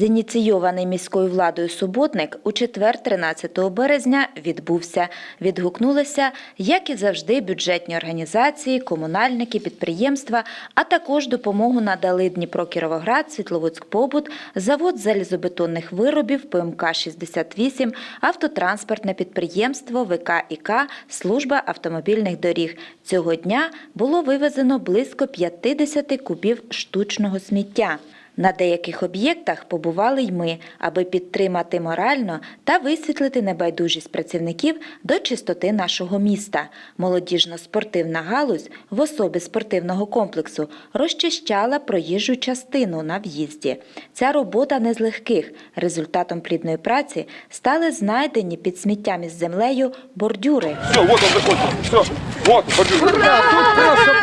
Зініційований міською владою суботник у четвер 13 березня відбувся. Відгукнулися, як і завжди, бюджетні організації, комунальники, підприємства, а також допомогу надали Дніпро Кіровоград, Світловодськ Побут, завод залізобетонних виробів ПМК 68, автотранспортне підприємство ВК ІК, служба автомобільних доріг. Цього дня було вивезено близько 50 кубів штучного сміття. На деяких об'єктах побували й ми, аби підтримати морально та висвітлити небайдужість працівників до чистоти нашого міста. Молодіжно-спортивна галузь в особі спортивного комплексу розчищала проїжджу частину на в'їзді. Ця робота не з легких. Результатом плідної праці стали знайдені під сміттям із землею бордюри. Все, вот он. Все,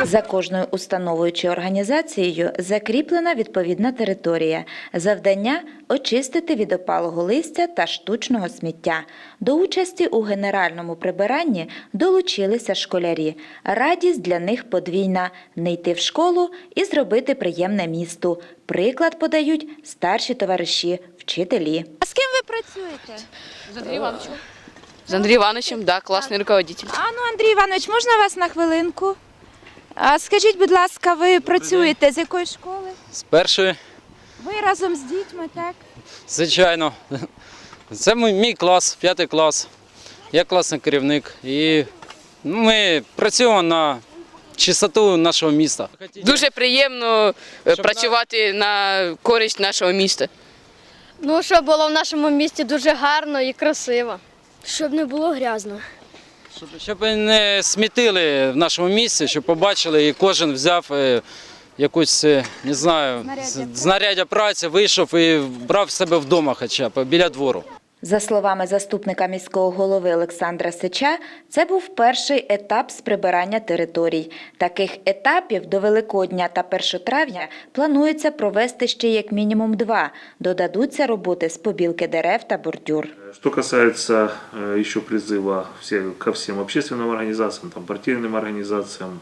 За кожною установою чи організацією закріплена відповідна територія. Завдання очистити від опалого листя та штучного сміття. До участі у генеральному прибиранні долучилися школярі. Радість для них подвійна не йти в школу і зробити приємне місту. Приклад подають старші товариші, вчителі. А з ким ви працюєте? З Андреем Ивановичем. С Андреем Ивановичем, да, классный руководитель. А ну, Андрій Іванович, можна вас на хвилинку? А скажіть, будь ласка, ви працюєте з якої школи? З першої, Ви разом з дітьми, так? звичайно. Це мій, мій клас, п'ятий клас. Я класний керівник. І ми працюємо на чистоту нашого міста. Дуже приємно е, Щоб працювати на користь нашого міста. Ну, щоб було в нашому місті дуже гарно і красиво. Щоб не було грязно. Щоб, щоб не смітили в нашому місці, щоб побачили і кожен взяв е, якусь, е, не знаю, Знаряддя праці, вийшов і брав себе вдома хоча б біля двору. За словами заступника міського голови Олександра Сича, це був перший етап з прибирання територій. Таких етапів до Великодня та 1 травня планується провести ще як мінімум два. Додадуться роботи з побілки дерев та бордюр. Что касается э, еще призыва все, ко всем общественным организациям, там, партийным организациям,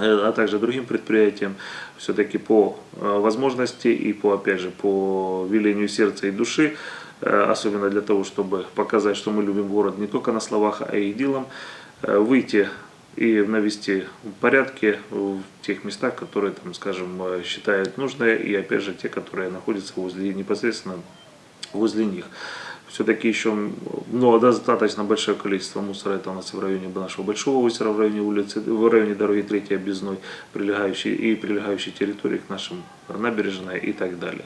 э, а также другим предприятиям, все-таки по э, возможности и по, опять же, по велению сердца и души, э, особенно для того, чтобы показать, что мы любим город не только на словах, а и делом, э, выйти и навести порядки в тех местах, которые, там, скажем, э, считают нужные, и опять же те, которые находятся возле, непосредственно возле них. Все-таки еще ну, достаточно большое количество мусора. Это у нас и в районе нашего Большого озера, в районе улицы, в районе дороги 3 объездной, прилегающей и прилегающей территории к нашим набережной и так далее.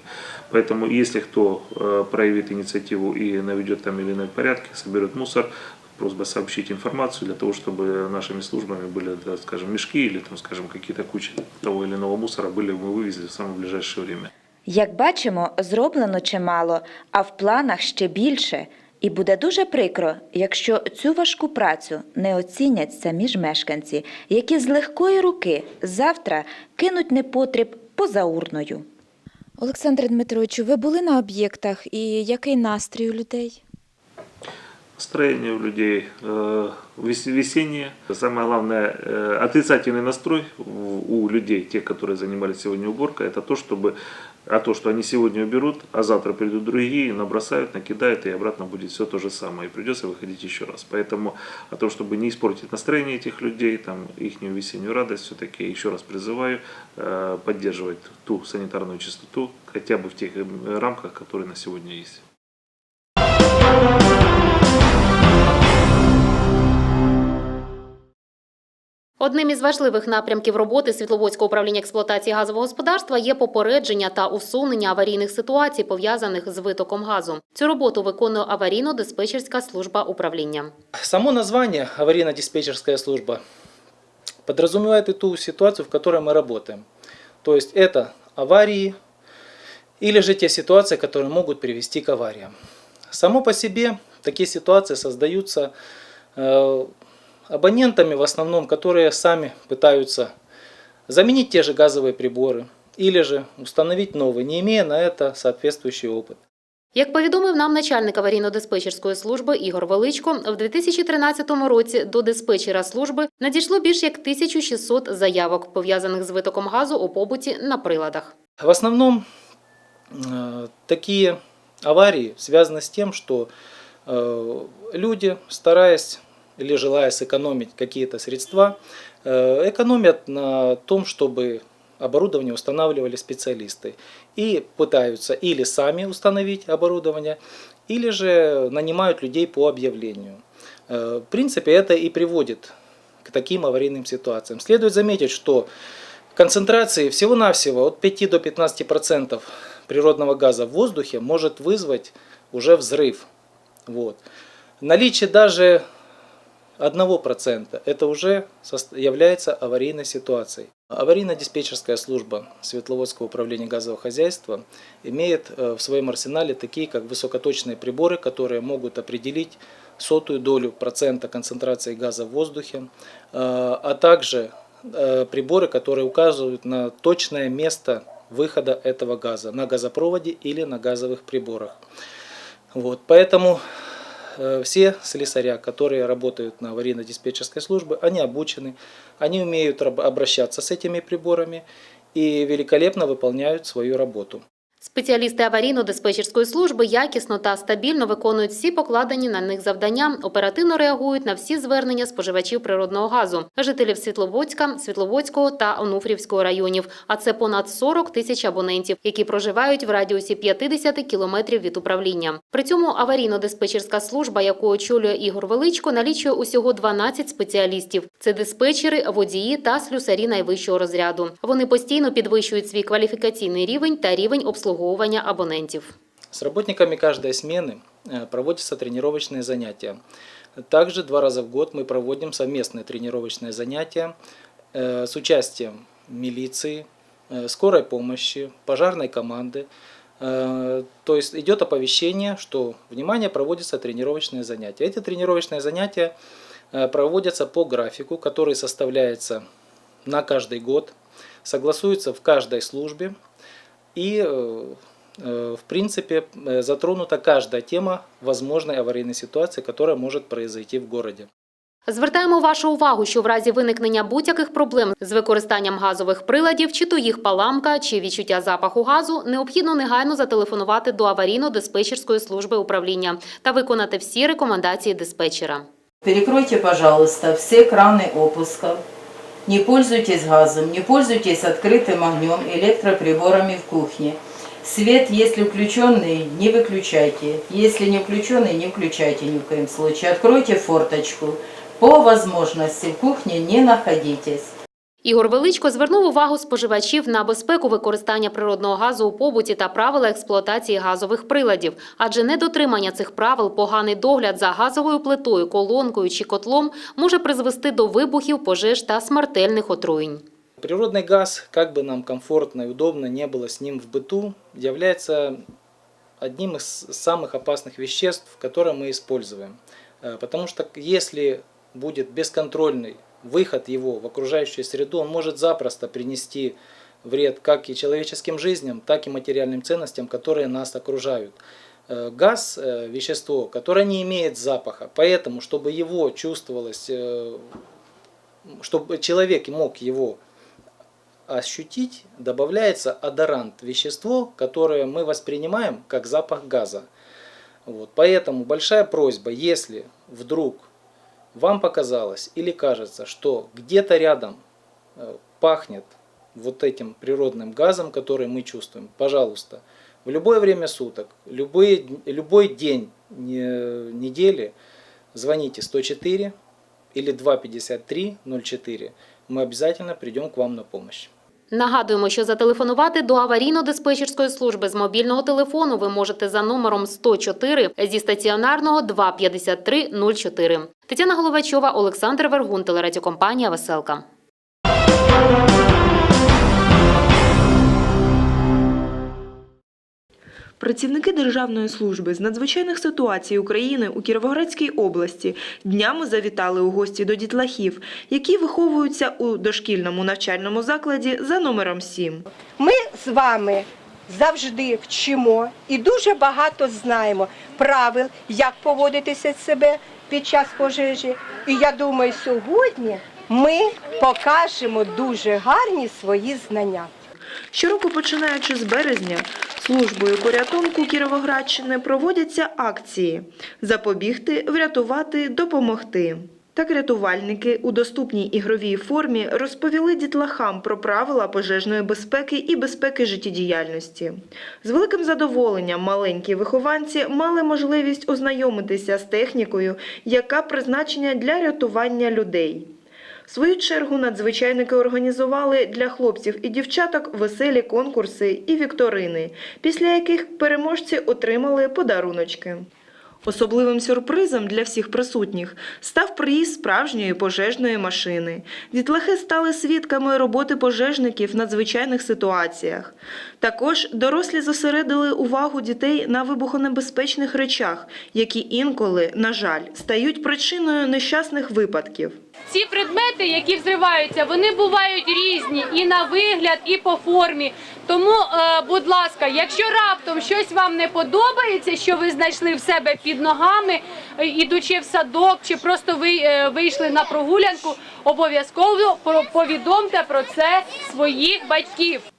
Поэтому, если кто э, проявит инициативу и наведет там или иной порядки, соберет мусор, просьба сообщить информацию для того, чтобы нашими службами были, да, скажем, мешки или, там, скажем, какие-то кучи того или иного мусора были мы вывезли в самое ближайшее время. Як бачимо, зроблено чимало, а в планах ще більше. І буде дуже прикро, якщо цю важку працю не оцінять самі ж мешканці, які з легкої руки завтра кинуть непотріб поза урною. Олександре Дмитровичу, ви були на об'єктах і який настрій у людей? Настроение у людей э, вес- весеннее. Самое главное, э, отрицательный настрой у у людей, тех, которые занимались сегодня уборкой, это то, чтобы а то, что они сегодня уберут, а завтра придут другие, набросают, накидают, и обратно будет все то же самое. И придется выходить еще раз. Поэтому о том, чтобы не испортить настроение этих людей, там, их весеннюю радость, все-таки еще раз призываю э, поддерживать ту санитарную чистоту, хотя бы в тех э, рамках, которые на сегодня есть. Одним із важливих напрямків роботи Світловодського управління експлуатації газового господарства є попередження та усунення аварійних ситуацій, пов'язаних з витоком газу. Цю роботу виконує аварійно-диспетчерська служба управління. Само название аварийно-диспетчерская служба подразумевает и ту ситуацию, в которой мы работаем. То есть это аварии или же те ситуации, которые могут привести к авариям. Само по себе такие ситуации создаются э, абонентами в основном, которые сами пытаются заменить те же газовые приборы или же установить новые, не имея на это соответствующий опыт. Як повідомив нам начальник аварійно-диспетчерської служби Ігор Величко, в 2013 році до диспетчера служби надійшло більш як 1600 заявок, пов'язаних з витоком газу у побуті на приладах. В основном Э, Такие аварии связаны с тем, что э, люди, стараясь или желая сэкономить какие-то средства, э, экономят на том, чтобы оборудование устанавливали специалисты. И пытаются или сами установить оборудование, или же нанимают людей по объявлению. Э, В принципе, это и приводит к таким аварийным ситуациям. Следует заметить, что концентрации всего-навсего от 5 до 15% природного газа в воздухе может вызвать уже взрыв. Вот. Наличие даже 1% это уже является аварийной ситуацией. Аварийно-диспетчерская служба Светловодского управления газового хозяйства имеет э, в своем арсенале такие, как высокоточные приборы, которые могут определить сотую долю процента концентрации газа в воздухе, э, а также э, приборы, которые указывают на точное место выхода этого газа на газопроводе или на газовых приборах. Вот, поэтому все слесаря, которые работают на аварийно-диспетчерской службе, они обучены, они умеют обращаться с этими приборами и великолепно выполняют свою работу. Спеціалісти аварійно-диспетчерської служби якісно та стабільно виконують всі покладені на них завдання, оперативно реагують на всі звернення споживачів природного газу, жителів Світловодська, Світловодського та Онуфрівського районів. А це понад 40 тисяч абонентів, які проживають в радіусі 50 кілометрів від управління. При цьому аварійно-диспетчерська служба, яку очолює Ігор Величко, налічує усього 12 спеціалістів. Це диспетчери, водії та слюсарі найвищого розряду. Вони постійно підвищують свій кваліфікаційний рівень та рівень обслуговування абонентів. С работниками каждой смены э, проводятся тренировочные занятия. Также два раза в год мы проводим совместные тренировочные занятия э, с участием милиции, э, скорой помощи, пожарной команды. То есть идет оповещение, что, внимание, проводятся тренировочные занятия. Эти тренировочные занятия проводятся по графику, который составляется на каждый год, согласуется в каждой службе и э, э, в принципе э, затронута каждая тема возможной аварийной ситуации, которая может произойти в городе. Звертаємо вашу увагу, що в разі виникнення будь-яких проблем з використанням газових приладів, чи то їх паламка, чи відчуття запаху газу, необхідно негайно зателефонувати до аварійно-диспетчерської служби управління та виконати всі рекомендації диспетчера. Перекройте, пожалуйста, все краны опуска. Не пользуйтесь газом, не пользуйтесь открытым огнем, электроприборами в кухне. Свет, если включенный, не выключайте. Если не включенный, не включайте ни в коем случае. Откройте форточку. По возможности в кухне не находитесь. Ігор Величко звернув увагу споживачів на безпеку використання природного газу у побуті та правила експлуатації газових приладів, адже недотримання цих правил, поганий догляд за газовою плитою, колонкою чи котлом може призвести до вибухів, пожеж та смертельних отруєнь. Природный газ, как бы нам комфортно и удобно не было с ним в быту, является одним из самых опасных веществ, которые мы используем. Э, Потому что если будет бесконтрольный выход его в окружающую среду, он может запросто принести вред как и человеческим жизням, так и материальным ценностям, которые нас окружают. Э, Газ – вещество, которое не имеет запаха, поэтому, чтобы его чувствовалось, э, чтобы человек мог его ощутить, добавляется одорант, вещество, которое мы воспринимаем как запах газа. Вот. Поэтому большая просьба, если вдруг вам показалось или кажется, что где-то рядом э, пахнет вот этим природным газом, который мы чувствуем, пожалуйста, в любое время суток, любые, любой день не- недели звоните 104 или 253 04. Мы обязательно придем к вам на помощь. Нагадуємо, що зателефонувати до аварійно-диспетчерської служби з мобільного телефону ви можете за номером 104 зі стаціонарного 253 04. Тетяна Головачова, Олександр Вергун, телерадіокомпанія «Веселка». Працівники Державної служби з надзвичайних ситуацій України у Кіровоградській області днями завітали у гості до дітлахів, які виховуються у дошкільному навчальному закладі за номером 7. Ми з вами завжди вчимо і дуже багато знаємо правил, як поводитися себе під час пожежі. І я думаю, сьогодні ми покажемо дуже гарні свої знання. Щороку, починаючи з березня, Службою порятунку Кіровоградщини проводяться акції запобігти, врятувати, допомогти. Так рятувальники у доступній ігровій формі розповіли дітлахам про правила пожежної безпеки і безпеки життєдіяльності. З великим задоволенням маленькі вихованці мали можливість ознайомитися з технікою, яка призначена для рятування людей. В свою чергу надзвичайники організували для хлопців і дівчаток веселі конкурси і вікторини, після яких переможці отримали подаруночки. Особливим сюрпризом для всіх присутніх став приїзд справжньої пожежної машини. Дітлахи стали свідками роботи пожежників в надзвичайних ситуаціях. Також дорослі зосередили увагу дітей на вибухонебезпечних речах, які інколи, на жаль, стають причиною нещасних випадків. Ці предмети, які взриваються, вони бувають різні і на вигляд, і по формі. Тому, е, будь ласка, якщо раптом щось вам не подобається, що ви знайшли в себе під ногами, е, ідучи в садок, чи просто ви е, вийшли на прогулянку, обов'язково повідомте про це своїх батьків.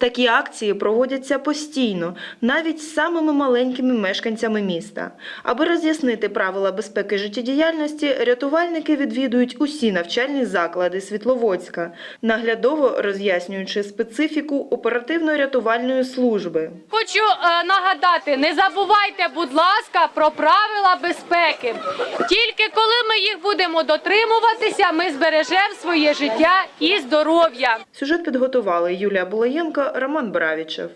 Такі акції проводяться постійно, навіть з самими маленькими мешканцями міста. Аби роз'яснити правила безпеки життєдіяльності, рятувальники відвідують усі навчальні заклади Світловодська, наглядово роз'яснюючи специфіку оперативно-рятувальної служби. Хочу е, нагадати, не забувайте, будь ласка, про правила безпеки. Тільки коли ми їх будемо дотримуватися, ми збережемо своє життя і здоров'я. Сюжет підготували Юлія Булаєнко, Роман Бравічев.